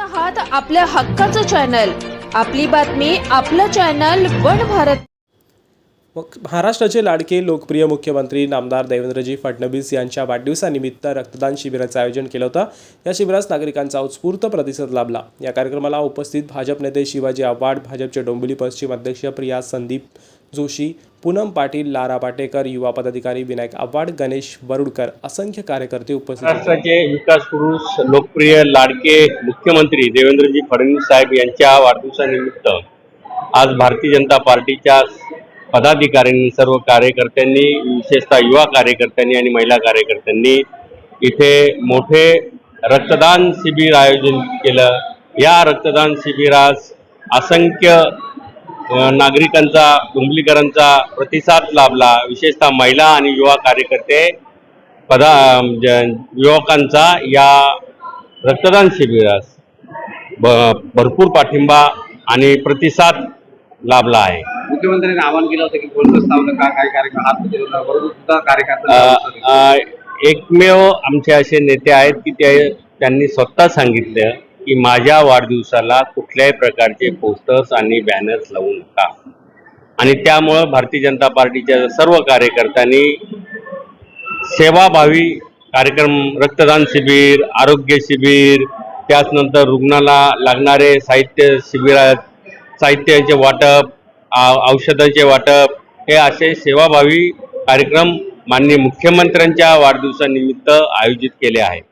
आहात आपल्या हक्काचं चॅनल आपली बातमी आपलं चॅनल वन भारत मग महाराष्ट्राचे लाडके लोकप्रिय मुख्यमंत्री नामदार देवेंद्रजी फडणवीस यांच्या वाढदिवसानिमित्त रक्तदान शिबिराचं आयोजन केलं होतं. या शिबिरास नागरिकांचा उत्स्फूर्त प्रतिसाद लाभला. या कार्यक्रमाला उपस्थित भाजप नेते शिवाजी आव्हाड भाजपचे डोंबिवली पश्चिम अध्यक्ष प्रिया संदीप जोशी पूनम पाटील लारा पाटेकर युवा पदाधिकारी विनायक आव्हाड गणेश वरुडकर असंख्य कार्यकर्ते उपस्थित महाराष्ट्राचे विकास पुरुष लोकप्रिय लाडके मुख्यमंत्री देवेंद्रजी फडणवीस साहेब यांच्या वाढदिवसानिमित्त आज भारतीय जनता पार्टीच्या पदाधिकाऱ्यांनी सर्व कार्यकर्त्यांनी विशेषतः युवा कार्यकर्त्यांनी आणि महिला कार्यकर्त्यांनी इथे मोठे रक्तदान शिबिर आयोजन केलं. या रक्तदान शिबिरास असंख्य नागरिकांचा कुंभलीकरांचा प्रतिसाद लाभला. विशेषतः महिला आणि युवा कार्यकर्ते पदा ज- युवकांचा या रक्तदान शिबिरास ब- भरपूर पाठिंबा आणि प्रतिसाद लाभला आहे. मुख्यमंत्र्यांनी आवाहन केलं होतं की कोणतं स्थावलं का काय कार्यक्रम हात फिरवला, बरोबर सुद्धा अ, कार्यकर्ता एकमेव आमचे असे नेते आहेत की ते त्यांनी स्वतः सांगितलं की माझ्या वाढदिवसाला कुठल्याही प्रकारचे पोस्टर्स आणि बॅनर्स लावू नका. आणि त्यामुळं भारतीय जनता पार्टीच्या सर्व कार्यकर्त्यांनी सेवाभावी कार्यक्रम रक्तदान शिबिर आरोग्य शिबिर त्याचनंतर रुग्णाला लागणारे साहित्य शिबिरात साहित्याचे वाटप औषधाचे वाटप हे असे सेवाभावी कार्यक्रम माननीय मुख्यमंत्र्यांच्या वाढदिवसानिमित्त आयोजित केले आहेत.